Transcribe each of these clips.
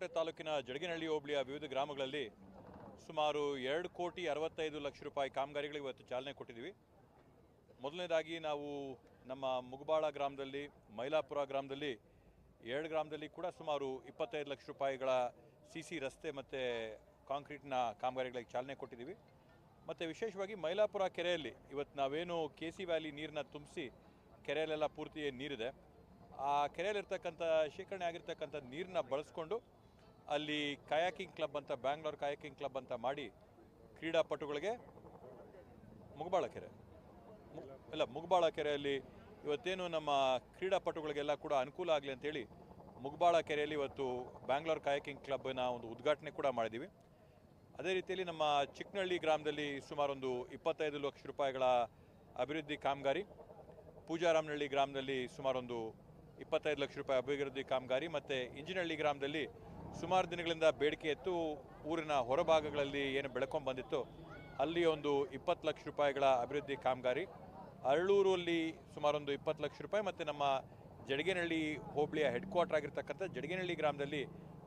ತಾಲೂಕಿನ ಜಡಗಿನಹಳ್ಳಿ ಹೋಬಳಿಯ ವಿವಿಧ ಗ್ರಾಮಗಳಲ್ಲಿ ಸುಮಾರು ಎರಡು ಕೋಟಿ ಅರವತ್ತೈದು ಲಕ್ಷ ರೂಪಾಯಿ ಕಾಮಗಾರಿಗಳಿಗೆ ಇವತ್ತು ಚಾಲನೆ ಕೊಟ್ಟಿದ್ದೀವಿ. ಮೊದಲನೇದಾಗಿ ನಾವು ನಮ್ಮ ಮುಗಬಾಳ ಗ್ರಾಮದಲ್ಲಿ, ಮೈಲಾಪುರ ಗ್ರಾಮದಲ್ಲಿ, ಎರಡು ಗ್ರಾಮದಲ್ಲಿ ಕೂಡ ಸುಮಾರು ಇಪ್ಪತ್ತೈದು ಲಕ್ಷ ರೂಪಾಯಿಗಳ ಸಿ ಸಿ ರಸ್ತೆ ಮತ್ತು ಕಾಂಕ್ರೀಟ್ನ ಕಾಮಗಾರಿಗಳಿಗೆ ಚಾಲನೆ ಕೊಟ್ಟಿದ್ದೀವಿ. ಮತ್ತು ವಿಶೇಷವಾಗಿ ಮೈಲಾಪುರ ಕೆರೆಯಲ್ಲಿ ಇವತ್ತು ನಾವೇನು ಕೆ ಸಿ ವ್ಯಾಲಿ ನೀರನ್ನ ತುಂಬಿಸಿ ಕೆರೆಯಲ್ಲೆಲ್ಲ ಪೂರ್ತಿ ನೀರಿದೆ. ಆ ಕೆರೆಯಲ್ಲಿರ್ತಕ್ಕಂಥ ಶೇಖರಣೆ ಆಗಿರ್ತಕ್ಕಂಥ ನೀರನ್ನ ಬಳಸ್ಕೊಂಡು ಅಲ್ಲಿ ಕಯಾಕಿಂಗ್ ಕ್ಲಬ್ ಅಂತ ಬ್ಯಾಂಗ್ಳೂರ್ ಕಯಾಕಿಂಗ್ ಕ್ಲಬ್ ಅಂತ ಮಾಡಿ ಕ್ರೀಡಾಪಟುಗಳಿಗೆ ಮುಗಬಾಳ ಕೆರೆ ಇಲ್ಲ ಮುಗಬಾಳ ಕೆರೆಯಲ್ಲಿ ಇವತ್ತೇನು ನಮ್ಮ ಕ್ರೀಡಾಪಟುಗಳಿಗೆಲ್ಲ ಕೂಡ ಅನುಕೂಲ ಆಗಲಿ ಅಂತೇಳಿ ಮುಗಬಾಳ ಕೆರೆಯಲ್ಲಿ ಇವತ್ತು ಬ್ಯಾಂಗ್ಳೂರ್ ಕಯಾಕಿಂಗ್ ಕ್ಲಬ್ನ ಒಂದು ಉದ್ಘಾಟನೆ ಕೂಡ ಮಾಡಿದ್ದೀವಿ ಅದೇ ರೀತಿಯಲ್ಲಿ ನಮ್ಮ ಚಿಕ್ಕನಹಳ್ಳಿ ಗ್ರಾಮದಲ್ಲಿ ಸುಮಾರು ಒಂದು ಇಪ್ಪತ್ತೈದು ಲಕ್ಷ ರೂಪಾಯಿಗಳ ಅಭಿವೃದ್ಧಿ ಕಾಮಗಾರಿ ಪೂಜಾರಾಮನಹಳ್ಳಿ ಗ್ರಾಮದಲ್ಲಿ ಸುಮಾರೊಂದು ಇಪ್ಪತ್ತೈದು ಲಕ್ಷ ರೂಪಾಯಿ ಅಭಿವೃದ್ಧಿ ಕಾಮಗಾರಿ ಮತ್ತು ಇಂಜಿನಹಳ್ಳಿ ಗ್ರಾಮದಲ್ಲಿ ಸುಮಾರು ದಿನಗಳಿಂದ ಬೇಡಿಕೆ ಇತ್ತು ಊರಿನ ಹೊರಭಾಗಗಳಲ್ಲಿ ಏನು ಬೆಳ್ಕೊಂಡು ಬಂದಿತ್ತು, ಅಲ್ಲಿ ಒಂದು ಇಪ್ಪತ್ತು ಲಕ್ಷ ರೂಪಾಯಿಗಳ ಅಭಿವೃದ್ಧಿ ಕಾಮಗಾರಿ. ಅರಳೂರಲ್ಲಿ ಸುಮಾರು ಒಂದು ಇಪ್ಪತ್ತು ಲಕ್ಷ ರೂಪಾಯಿ ಮತ್ತು ನಮ್ಮ ಜಡಗೇನಹಳ್ಳಿ ಹೋಬಳಿಯ ಹೆಡ್ ಕ್ವಾರ್ಟರ್ ಆಗಿರ್ತಕ್ಕಂಥ ಜಡಗೇನಹಳ್ಳಿ ಗ್ರಾಮದಲ್ಲಿ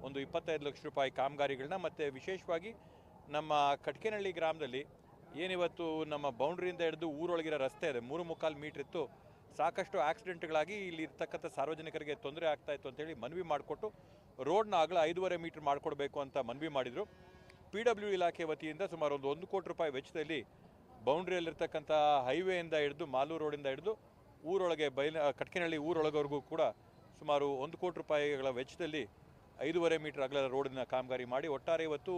ಒಂದು ಇಪ್ಪತ್ತೈದು ಲಕ್ಷ ರೂಪಾಯಿ ಕಾಮಗಾರಿಗಳನ್ನ ಮತ್ತು ವಿಶೇಷವಾಗಿ ನಮ್ಮ ಕಟ್ಕೇನಹಳ್ಳಿ ಗ್ರಾಮದಲ್ಲಿ ಏನಿವತ್ತು ನಮ್ಮ ಬೌಂಡ್ರಿಯಿಂದ ಹಿಡಿದು ಊರೊಳಗಿರೋ ರಸ್ತೆ ಇದೆ, ಮೂರು ಮುಕ್ಕಾಲು ಮೀಟ್ರ್ ಇತ್ತು. ಸಾಕಷ್ಟು ಆಕ್ಸಿಡೆಂಟ್ಗಳಾಗಿ ಇಲ್ಲಿ ಇರ್ತಕ್ಕಂಥ ಸಾರ್ವಜನಿಕರಿಗೆ ತೊಂದರೆ ಆಗ್ತಾ ಇತ್ತು ಅಂತೇಳಿ ಮನವಿ ಮಾಡಿಕೊಟ್ಟು ರೋಡ್ನ ಅಗಲ ಐದೂವರೆ ಮೀಟರ್ ಮಾಡಿಕೊಡ್ಬೇಕು ಅಂತ ಮನವಿ ಮಾಡಿದರು. ಪಿ ಡಬ್ಲ್ಯೂ ಇಲಾಖೆ ವತಿಯಿಂದ ಸುಮಾರು ಒಂದು ಒಂದು ಕೋಟಿ ರೂಪಾಯಿ ವೆಚ್ಚದಲ್ಲಿ ಬೌಂಡ್ರಿಯಲ್ಲಿರ್ತಕ್ಕಂಥ ಹೈವೇಯಿಂದ ಹಿಡಿದು ಮಾಲೂರು ರೋಡಿಂದ ಹಿಡಿದು ಊರೊಳಗೆ ಬೈಲ ಕಟ್ಕೆನಹಳ್ಳಿ ಊರೊಳಗವರೆಗೂ ಕೂಡ ಸುಮಾರು ಒಂದು ಕೋಟಿ ರೂಪಾಯಿಗಳ ವೆಚ್ಚದಲ್ಲಿ ಐದೂವರೆ ಮೀಟರ್ ಅಗಲ ರೋಡಿನ ಕಾಮಗಾರಿ ಮಾಡಿ ಒಟ್ಟಾರೆ ಇವತ್ತು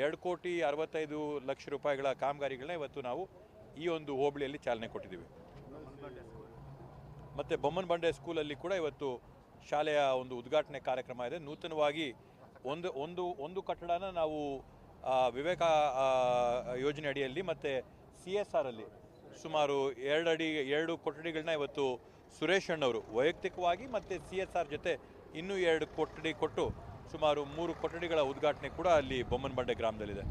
ಎರಡು ಕೋಟಿ ಅರವತ್ತೈದು ಲಕ್ಷ ರೂಪಾಯಿಗಳ ಕಾಮಗಾರಿಗಳನ್ನ ಇವತ್ತು ನಾವು ಈ ಒಂದು ಹೋಬಳಿಯಲ್ಲಿ ಚಾಲನೆ ಕೊಟ್ಟಿದ್ದೀವಿ. ಮತ್ತು ಬೊಮ್ಮನ ಬಂಡೆ ಸ್ಕೂಲಲ್ಲಿ ಕೂಡ ಇವತ್ತು ಶಾಲೆಯ ಒಂದು ಉದ್ಘಾಟನೆ ಕಾರ್ಯಕ್ರಮ ಇದೆ. ನೂತನವಾಗಿ ಒಂದು ಒಂದು ಒಂದು ಕಟ್ಟಡನ ನಾವು ವಿವೇಕ ಯೋಜನೆ ಅಡಿಯಲ್ಲಿ ಮತ್ತು ಸಿ ಎಸ್ ಆರಲ್ಲಿ ಸುಮಾರು ಎರಡು ಅಡಿ, ಎರಡು ಕೊಠಡಿಗಳನ್ನ ಇವತ್ತು ಸುರೇಶ್ ಅಣ್ಣವರು ವೈಯಕ್ತಿಕವಾಗಿ ಮತ್ತು ಸಿ ಎಸ್ ಆರ್ ಜೊತೆ ಇನ್ನೂ ಎರಡು ಕೊಠಡಿ ಕೊಟ್ಟು ಸುಮಾರು ಮೂರು ಕೊಠಡಿಗಳ ಉದ್ಘಾಟನೆ ಕೂಡ ಅಲ್ಲಿ ಬೊಮ್ಮನ ಬಂಡೆ ಗ್ರಾಮದಲ್ಲಿದೆ.